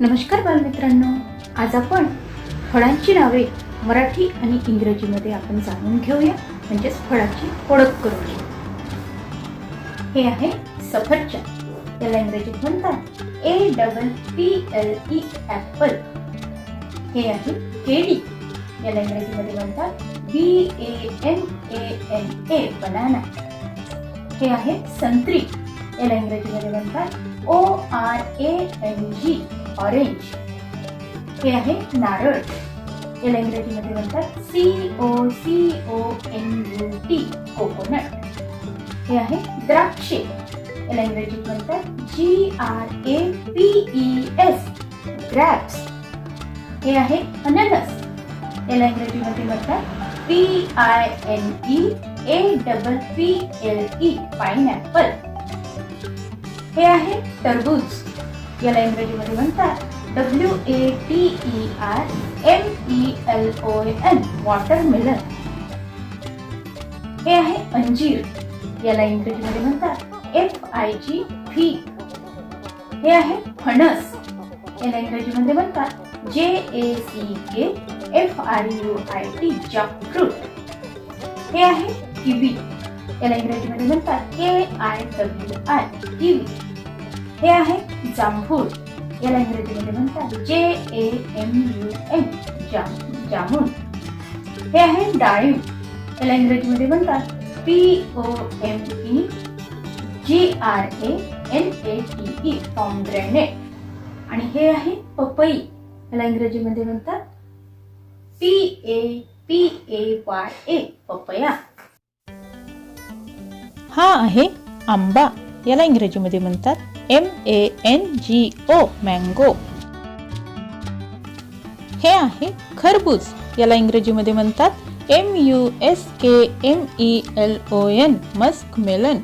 नमस्कार बालमित्रांनो. आज आपण फळांची नावे मराठी आणि इंग्रजीमध्ये आपण जाणून घेऊया. म्हणजेच फळाची ओळख करून घेऊ. हे आहे सफरचंद. याला इंग्रजीत म्हणतात A double P L E apple हे आहे केळी. याला इंग्रजीमध्ये म्हणतात B A N A N A banana हे आहे संत्री. याला इंग्रजीमध्ये म्हणतात O R A N G orange हे आहे नारळ. याला इंग्रजीमध्ये म्हणतात C O C O N U T coconut हे आहे द्राक्षे. याला इंग्रजीत म्हणतात G R A P E S grapes हे आहे अननस. याला इंग्रजीमध्ये म्हणतात P I N E A double P L E pineapple हे आहे टरबूज. याला इंग्रजीमध्ये म्हणतात W A T R M E L O N watermelon हे आहे अंजीर. याला इंग्रजीमध्ये म्हणतात एफ़ आय जी व्ही हे आहे फणस. याला इंग्रजीमध्ये म्हणतात J A C K F R U I T jackfruit हे आहे किवी. याला इंग्रजीमध्ये म्हणतात K I W I kiwi हे आहे जांभूळ याला इंग्रजीमध्ये म्हणतात J A M U M जाम जामून. हे आहे डाळिंब याला इंग्रजीमध्ये म्हणतात P O M E G R A N A T E pomegranate आणि हे आहे पपई. याला इंग्रजीमध्ये म्हणतात P A P A Y A papaya. हा आहे आंबा. याला इंग्रजीमध्ये म्हणतात M A N G O mango हे आहे खरबूज. याला इंग्रजीमध्ये म्हणतात M U S K M E L O N muskmelon